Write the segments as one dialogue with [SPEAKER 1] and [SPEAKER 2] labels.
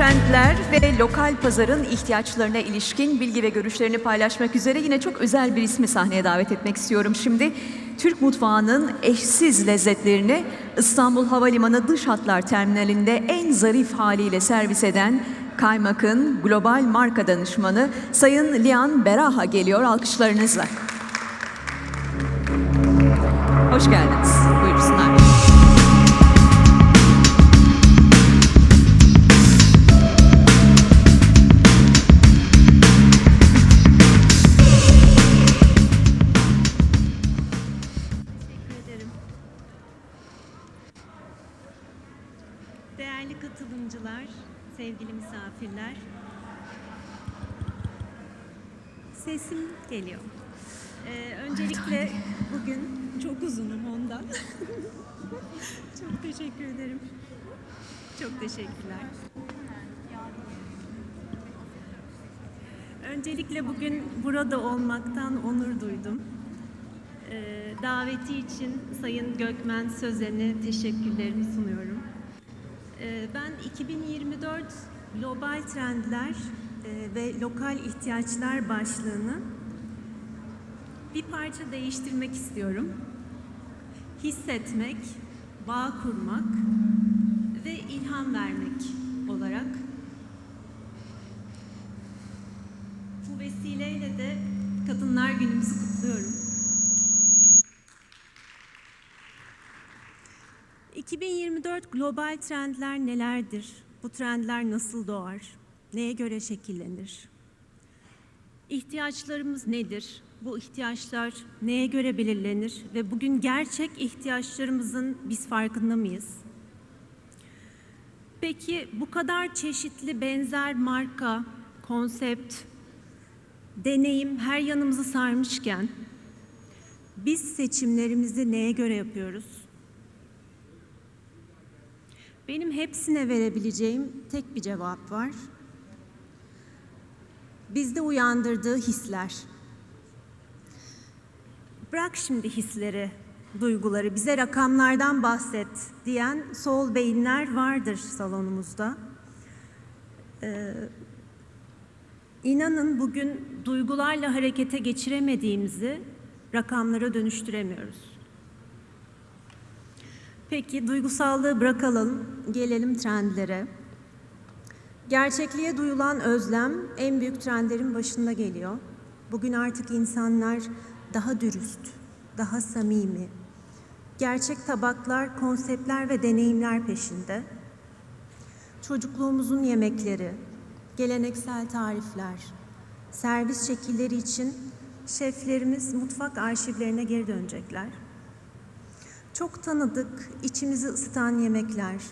[SPEAKER 1] trendler ve lokal pazarın ihtiyaçlarına ilişkin bilgi ve görüşlerini paylaşmak üzere yine çok özel bir ismi sahneye davet etmek istiyorum şimdi. Türk mutfağının eşsiz lezzetlerini İstanbul Havalimanı Dış Hatlar Terminali'nde en zarif haliyle servis eden Kaymak'ın global marka danışmanı Sayın Lian Beraha geliyor alkışlarınızla. Hoş geldiniz.
[SPEAKER 2] Değerli katılımcılar, sevgili misafirler. Sesim geliyor. Ee, öncelikle bugün çok uzunum ondan. çok teşekkür ederim. Çok teşekkürler. Öncelikle bugün burada olmaktan onur duydum. Ee, daveti için Sayın Gökmen Sözen'e teşekkürlerimi sunuyorum. Ee, ben 2024 Global Trendler e, ve Lokal İhtiyaçlar başlığını bir parça değiştirmek istiyorum. Hissetmek, bağ kurmak ve ilham vermek olarak. Bu vesileyle de Kadınlar Günümüzü kutluyorum. 2024 global trendler nelerdir? Bu trendler nasıl doğar? Neye göre şekillenir? İhtiyaçlarımız nedir? Bu ihtiyaçlar neye göre belirlenir ve bugün gerçek ihtiyaçlarımızın biz farkında mıyız? Peki bu kadar çeşitli benzer marka, konsept, deneyim her yanımızı sarmışken biz seçimlerimizi neye göre yapıyoruz? Benim hepsine verebileceğim tek bir cevap var. Bizde uyandırdığı hisler. Bırak şimdi hisleri, duyguları, bize rakamlardan bahset diyen sol beyinler vardır salonumuzda. Ee, inanın bugün duygularla harekete geçiremediğimizi rakamlara dönüştüremiyoruz. Peki duygusallığı bırakalım, gelelim trendlere. Gerçekliğe duyulan özlem en büyük trendlerin başında geliyor. Bugün artık insanlar daha dürüst, daha samimi, gerçek tabaklar, konseptler ve deneyimler peşinde. Çocukluğumuzun yemekleri, geleneksel tarifler, servis şekilleri için şeflerimiz mutfak arşivlerine geri dönecekler. Çok tanıdık, içimizi ısıtan yemekler,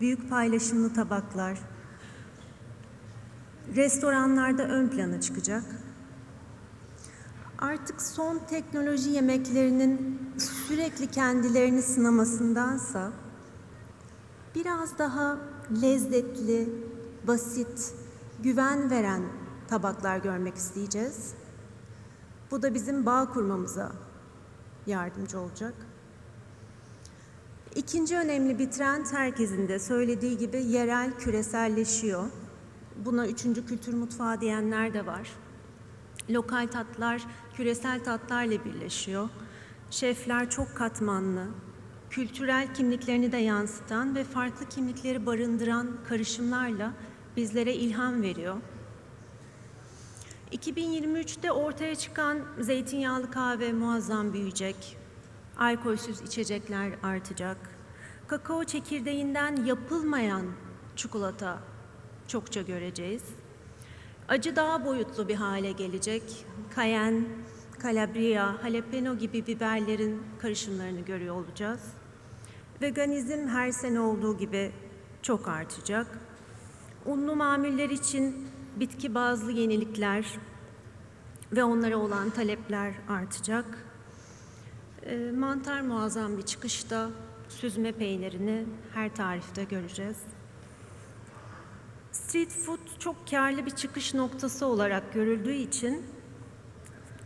[SPEAKER 2] büyük paylaşımlı tabaklar, restoranlarda ön plana çıkacak. Artık son teknoloji yemeklerinin sürekli kendilerini sınamasındansa biraz daha lezzetli, basit, güven veren tabaklar görmek isteyeceğiz. Bu da bizim bağ kurmamıza yardımcı olacak. İkinci önemli bir trend herkesin de söylediği gibi yerel küreselleşiyor. Buna üçüncü kültür mutfağı diyenler de var. Lokal tatlar küresel tatlarla birleşiyor. Şefler çok katmanlı, kültürel kimliklerini de yansıtan ve farklı kimlikleri barındıran karışımlarla bizlere ilham veriyor. 2023'te ortaya çıkan zeytinyağlı kahve muazzam büyüyecek. Alkolsüz içecekler artacak. Kakao çekirdeğinden yapılmayan çikolata çokça göreceğiz. Acı daha boyutlu bir hale gelecek. Cayenne, Calabria, jalapeno gibi biberlerin karışımlarını görüyor olacağız. Veganizm her sene olduğu gibi çok artacak. Unlu mamuller için bitki bazlı yenilikler ve onlara olan talepler artacak. E, mantar muazzam bir çıkışta süzme peynirini her tarifte göreceğiz. Street food çok karlı bir çıkış noktası olarak görüldüğü için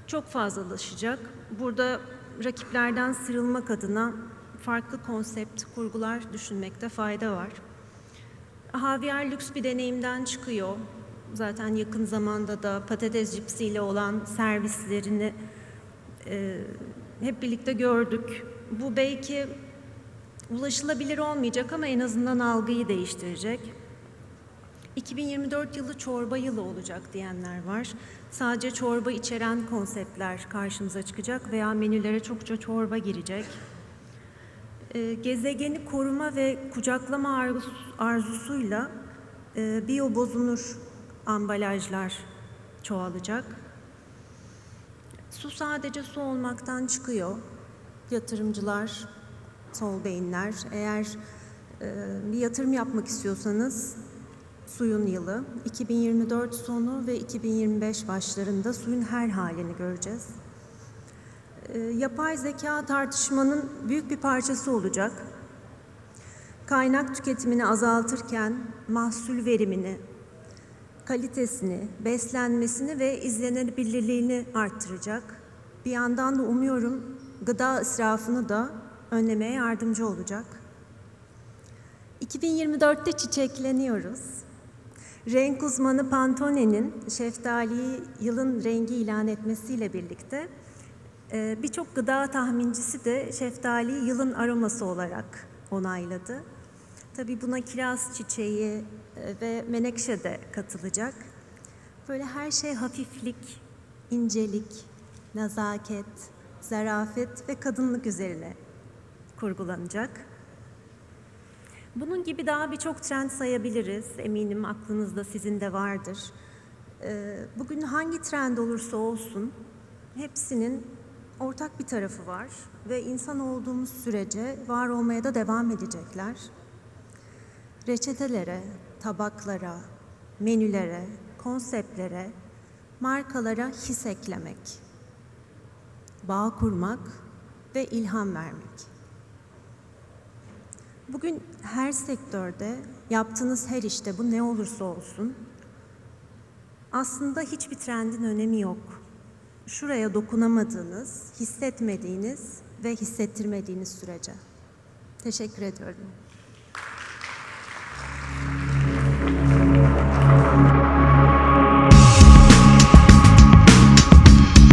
[SPEAKER 2] çok fazlalaşacak. Burada rakiplerden sıyrılmak adına farklı konsept, kurgular düşünmekte fayda var. Javier lüks bir deneyimden çıkıyor. Zaten yakın zamanda da patates cipsiyle olan servislerini e, hep birlikte gördük. Bu belki ulaşılabilir olmayacak ama en azından algıyı değiştirecek. 2024 yılı çorba yılı olacak diyenler var. Sadece çorba içeren konseptler karşımıza çıkacak veya menülere çokça çorba girecek. Ee, gezegeni koruma ve kucaklama arzus- arzusuyla e, biyo bozunur ambalajlar çoğalacak. Su sadece su olmaktan çıkıyor. Yatırımcılar, sol beyinler eğer e, bir yatırım yapmak istiyorsanız suyun yılı 2024 sonu ve 2025 başlarında suyun her halini göreceğiz. E, yapay zeka tartışmanın büyük bir parçası olacak. Kaynak tüketimini azaltırken mahsul verimini, kalitesini, beslenmesini ve izlenebilirliğini arttıracak. Bir yandan da umuyorum gıda israfını da önlemeye yardımcı olacak. 2024'te çiçekleniyoruz. Renk uzmanı Pantone'nin şeftaliyi yılın rengi ilan etmesiyle birlikte e, birçok gıda tahmincisi de şeftaliyi yılın aroması olarak onayladı. Tabii buna kiraz çiçeği ve menekşe de katılacak. Böyle her şey hafiflik, incelik, nezaket, zarafet ve kadınlık üzerine kurgulanacak. Bunun gibi daha birçok trend sayabiliriz. Eminim aklınızda sizin de vardır. Ee, Bugün hangi trend olursa olsun hepsinin ortak bir tarafı var ve insan olduğumuz sürece var olmaya da devam edecekler. Reçetelere, tabaklara, menülere, konseptlere, markalara his eklemek, bağ kurmak ve ilham vermek. Bugün her sektörde yaptığınız her işte bu ne olursa olsun aslında hiçbir trendin önemi yok. Şuraya dokunamadığınız, hissetmediğiniz ve hissettirmediğiniz sürece. Teşekkür ediyorum.